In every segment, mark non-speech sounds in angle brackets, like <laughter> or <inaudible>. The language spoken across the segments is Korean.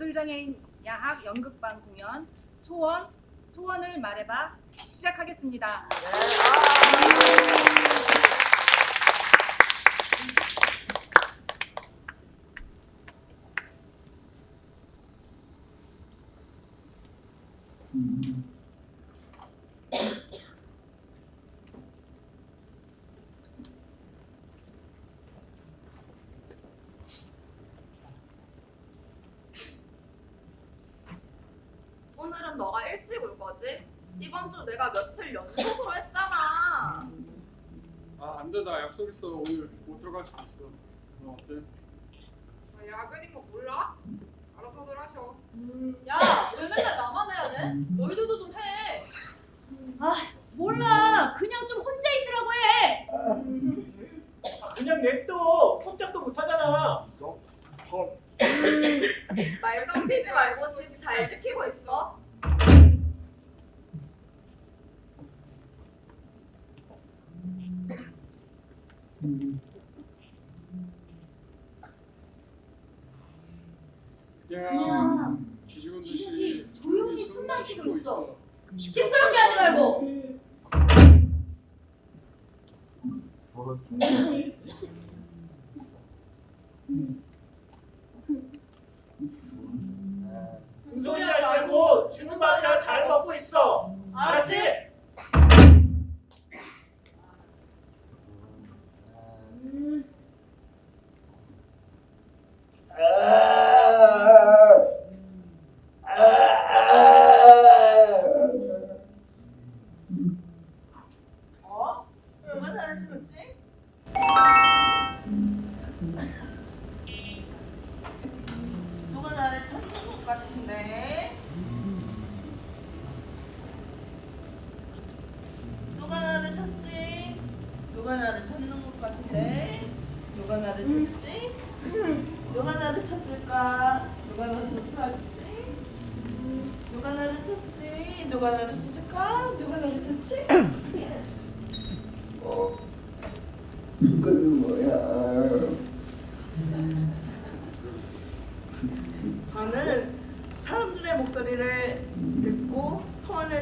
노들장애인 야학 연극반 공연 소원 소원을 말해봐 시작하겠습니다. 오늘은 너가 일찍 올 거지? 이번 주 내가 며칠 연속으로 했잖아. 아, 안 돼. 나 약속 있어. 오늘 못 들어갈 수도 있어. 너 어때? 아, 야근인 거 몰라? 알아서들 하셔. 야, 왜 맨날 나만 해야 돼? 너희들도 좀 해. 몰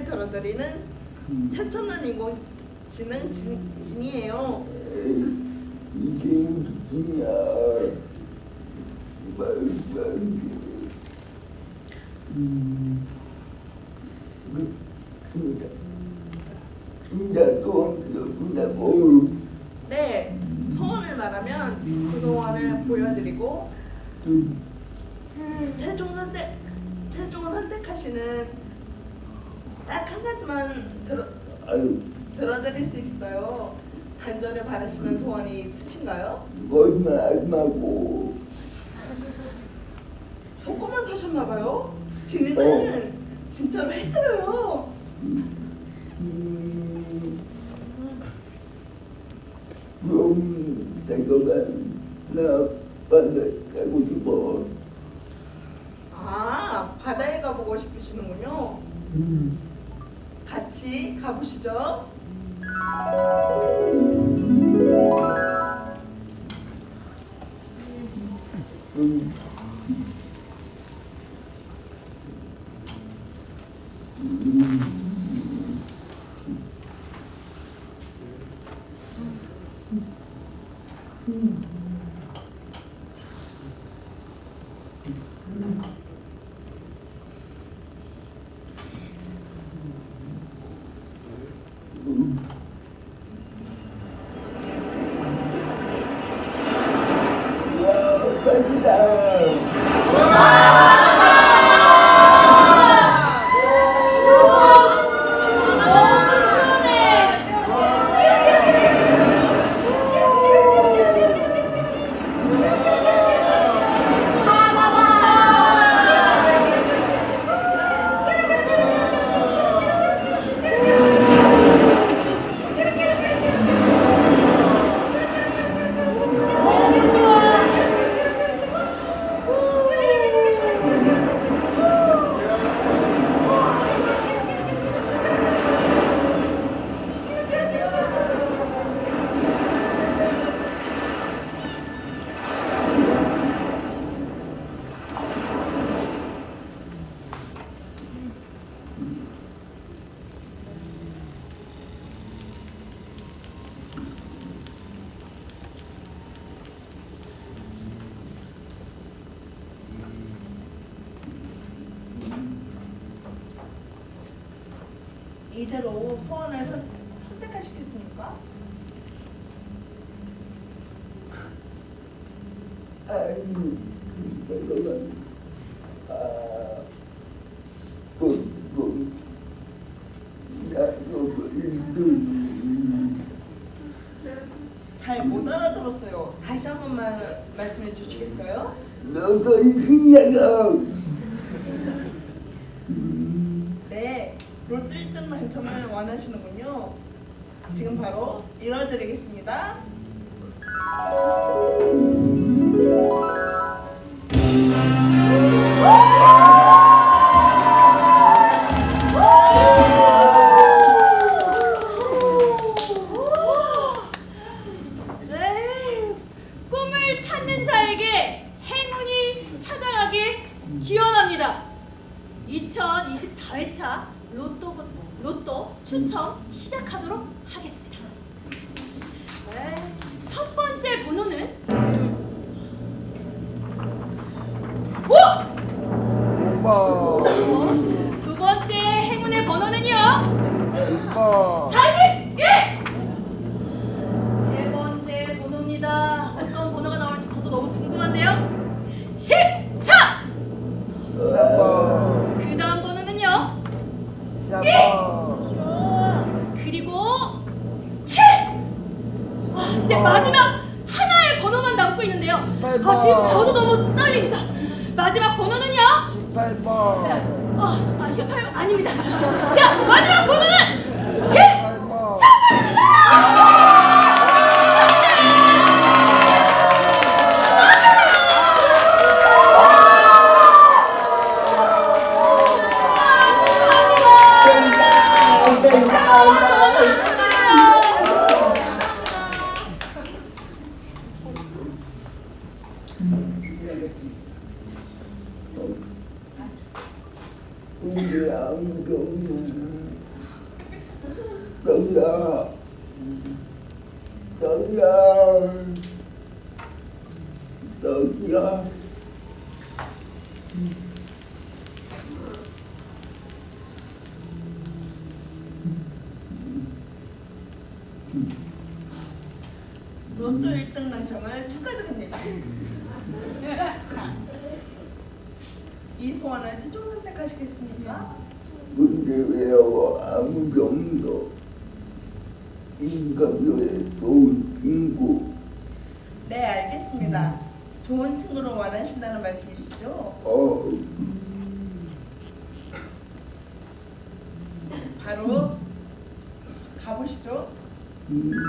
소원을 들어드리는 최첨단 인공지능 진, 진이에요. 음. 네, 소원을 말하면 그 소원을 보여드리고 음, 음, 최종 선택 최종 선택하시는 딱 한 가지만 들어 아유, 들어드릴 수 있어요. 단전에 바라시는 소원이 있으신가요? 하지 말고. 조금만 타셨나봐요. 진이는 진짜로 해드려요. 음, 그럼 내가만 나 바다 가고 싶어. 아 바다에 가보고 싶으시는군요. 음, 같이 가 보시죠. Mm-hmm. 음. 잘못 알아들었어요. 다시 한 번만 말씀해 주시겠어요? 너도 이기냐가 네, 롤 뜰 듯만 정말 원하시는군요. 지금 바로 읽어드리겠습니다. 로또 1등 당첨을 축하드립니다. <laughs> 이 소원을 최종 선택하시겠습니까? 근데 왜 암경도 인간교의 좋은 친구 네, 알겠습니다. 좋은 친구로 원하신다는 말씀이시죠? 어 바로 Thank you.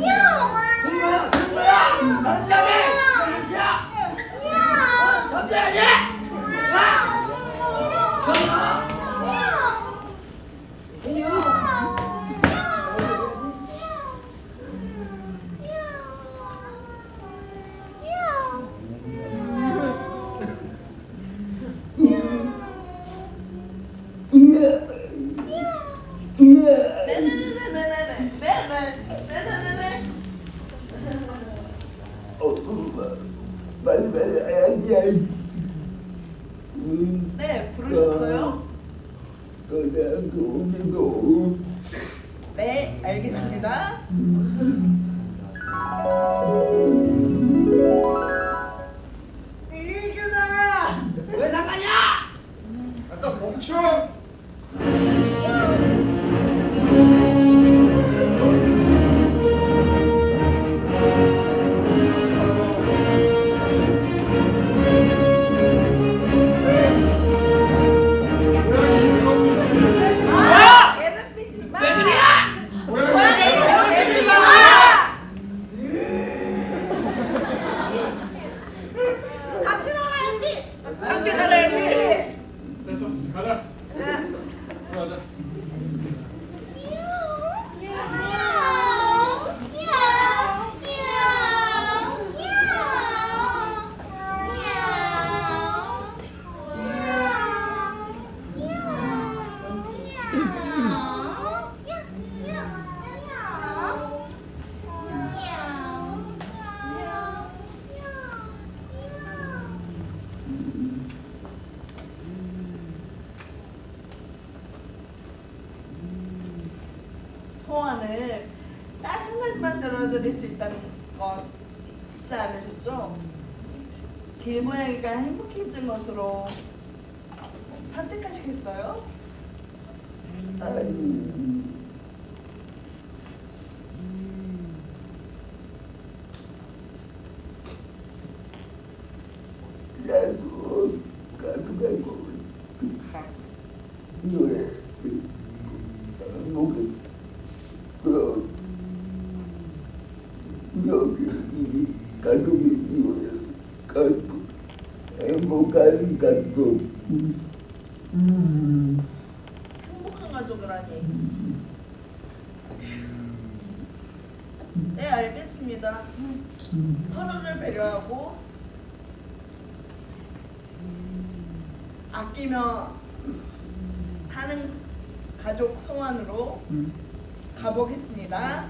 된 거야, 된 거야! 나는 짜게! Mm-hmm. 아끼며 하는 가족 성원으로 음. 가보겠습니다.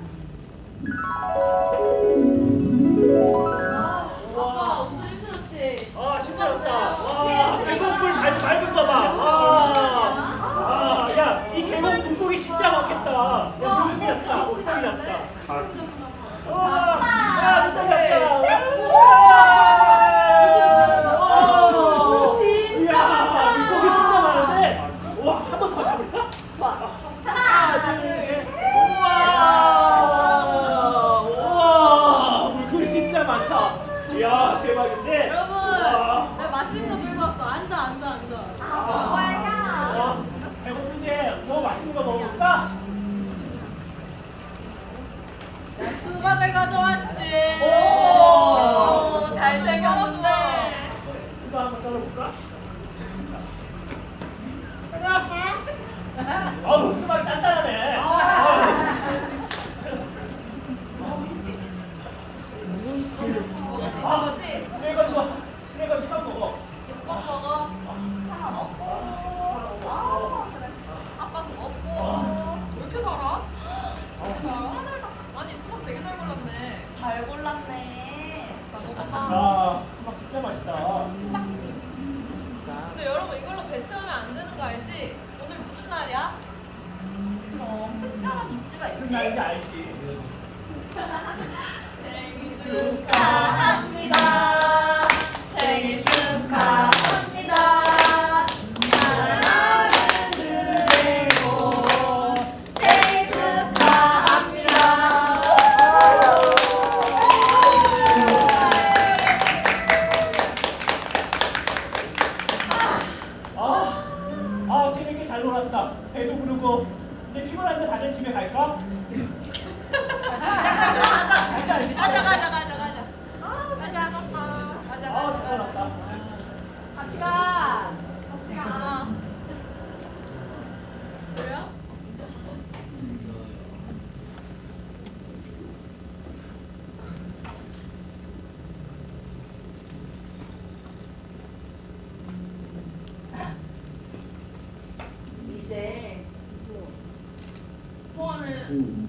음.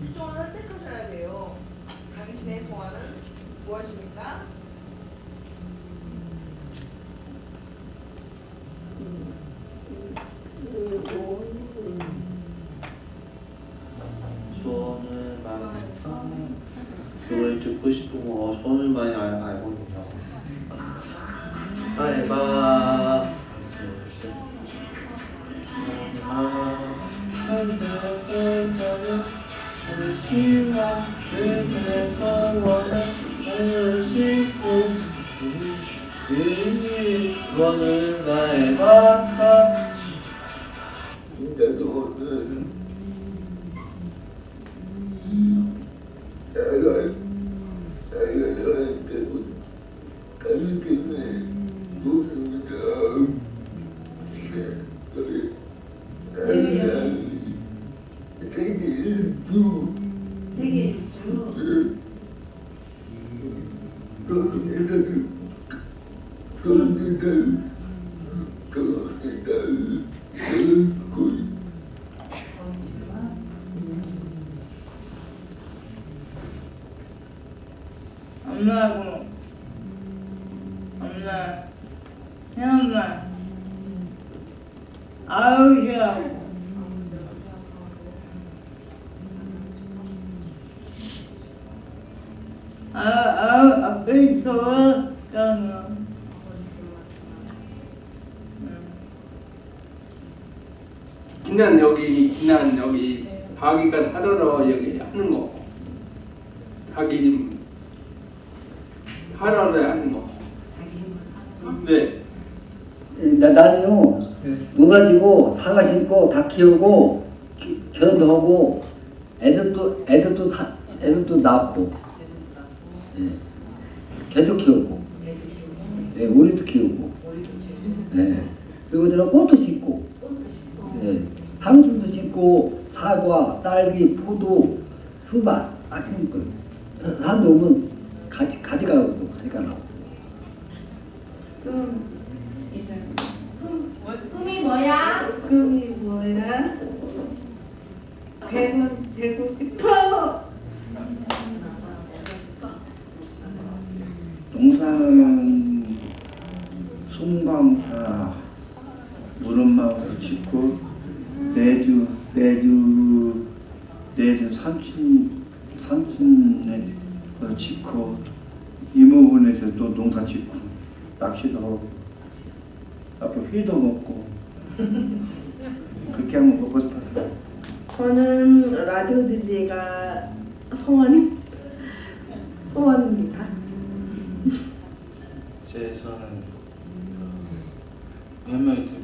수동을 선택하셔야 돼요. 당신의 소원은 무엇입니까? 소원을 많이 듣고 싶고 어, 소원을 많이 알, 알, 이거는 나의 바다 나도는 내가 내가 너한테 가르치는 모습이다. 그래. 나는 세계 일주 세계 일주. 그런데들 그런데들 그런데들 그 엄마하고 엄마 새 엄마 아우 싫어 아우 아우 앞에 있어 잖아 지난 여기 지난 여기 하기가 하러러 여기 하는 거. 하기 하러러 하는 거. 네. 나, 나는요, 농사지고, 사과 심고, 다 키우고, 기- 결혼도 하고, 애들도, 애들도 다, 애들도 낳고, 예. 개도 키우고, 예, 오리도 키우고, 예. 그리고 저는 꽃도 심고, 예. 향수도 심고, 사과, 딸기, 포도, 수박, 딱 심고, 오면 가지, 가져가고, 가져가라고. 꿈 이제 꿈 꿈이 뭐야? 꿈이 뭐야? 되고 되고 싶어. 동산은 송방사 무릎마을을 짓고 내주 내주 내주 삼촌에 그 짓고 이모군에서 또 농사 짓고 낚시도 하고 앞으로 회도 먹고 그렇게 한번 먹고 싶어서 저는 라디오 DJ가 소원이 소원입니다. 제 저는 배머 유튜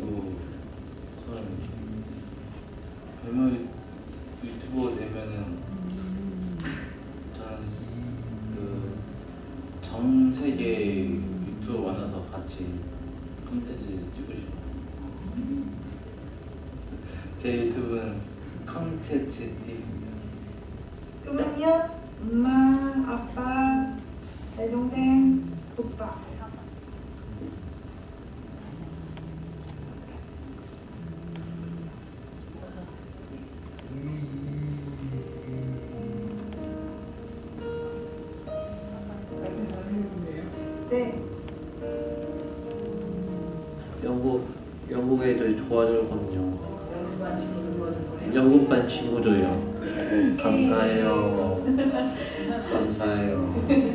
친구들이요. 감사해요. 감사해요.